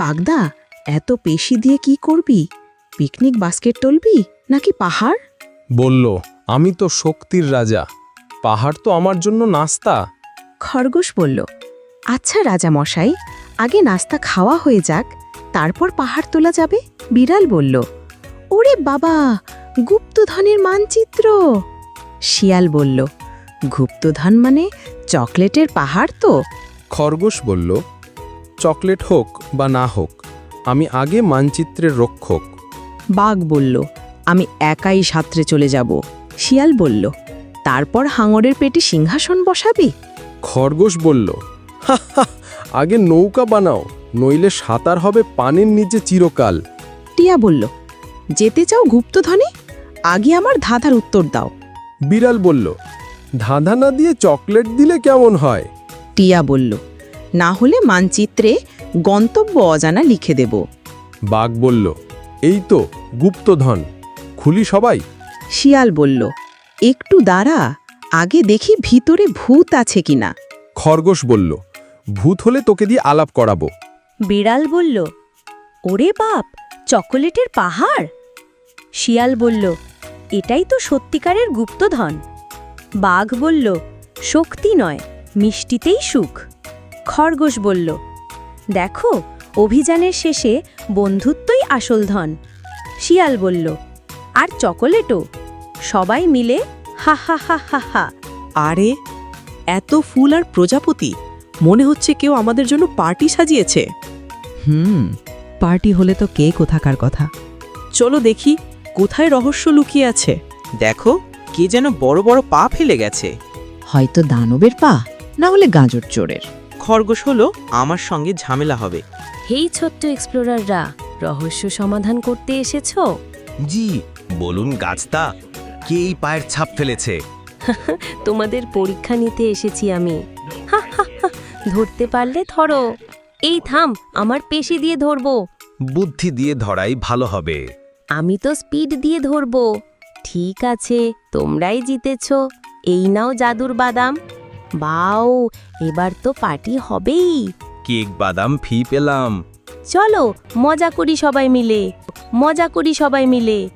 বাগদা এত পেশি দিয়ে কি করবি? পিকনিক বাস্কেট তুলবি নাকি পাহাড়? বলল আমি তো শক্তির রাজা। পাহাড় তো আমার জন্য নাস্তা। খরগোশ বলল আচ্ছা রাজা মশাই আগে নাস্তা খাওয়া হয়ে যাক তারপর পাহাড় তোলা যাবে? বিড়াল বলল ওরে বাবা গুপ্তধনের মানচিত্র! শিয়াল বলল গুপ্তধন মানে চকলেটের পাহাড় তো? খরগোশ বলল চকলেট হোক বা না হোক আমি আগে মানচিত্রের রক্ষক। বাঘ বলল আমি একাই সাঁতরে চলে যাব। শিয়াল বলল তারপর হাঙরের পেটে সিংহাসন বসাবি? খরগোশ বলল "হা হা, আগে নৌকা বানাও নইলে সাঁতার হবে পানির নিচে চিরকাল। টিয়া বলল যেতে চাও গুপ্তধনে? আগে আমার ধাঁধার উত্তর দাও। বিড়াল বলল ধাঁধা না দিয়ে চকলেট দিলে কেমন হয়? টিয়া বলল না হলে মানচিত্রে গন্তব্য অজানা লিখে দেব। বাঘ বলল এই তো গুপ্তধন। খুলি সবাই? শিয়াল বলল একটু দাঁড়া আগে দেখি ভিতরে ভূত আছে কিনা। খরগোশ বলল ভূত হলে তোকে দিয়ে আলাপ করাবো। বিড়াল বলল ওরে বাপ চকোলেটের পাহাড়? শিয়াল বলল এটাই তো সত্যিকারের গুপ্তধন। বাঘ বলল শক্তি নয় মিষ্টিতেই সুখ। খরগোশ বলল দেখো অভিযানের শেষে বন্ধুত্বই আসল ধন। শিয়াল বলল আর চকোলেটও? সবাই মিলে হা হা হা হা হা। আরে এত ফুল আর প্রজাপতি মনে হচ্ছে কেউ আমাদের জন্য পার্টি সাজিয়েছে। হুম পার্টি হলে তো কে কোথাকার কথা। চলো দেখি কোথায় রহস্য লুকিয়ে আছে। দেখো কে যেন বড় বড় পা ফেলে গেছে। হয়তো দানবের পা না হলে গাজর চোরের। খরগোশ হলো আমার সঙ্গে ঝামেলা হবে। হেই ছোট্ট এক্সপ্লোরাররা রহস্য সমাধান করতে এসেছ? জি বলুন গাছতা কে এই পায়ের ছাপ ফেলেছে? তোমাদের পরীক্ষা নিতে এসেছি আমি। হা, হা, হা, ধরতে পারলে ধরো। এই থাম আমার পেশি দিয়ে ধরবো। বুদ্ধি দিয়ে ধরাই ভালো হবে। আমি তো স্পিড দিয়ে ধরবো। ঠিক আছে তোমরাই জিতেছ। এই নাও জাদুর বাদাম। বাও এবার তো পার্টি হবেই। কেক বাদাম ফি পেলাম। চলো মজা করি সবাই মিলে। মজা করি সবাই মিলে।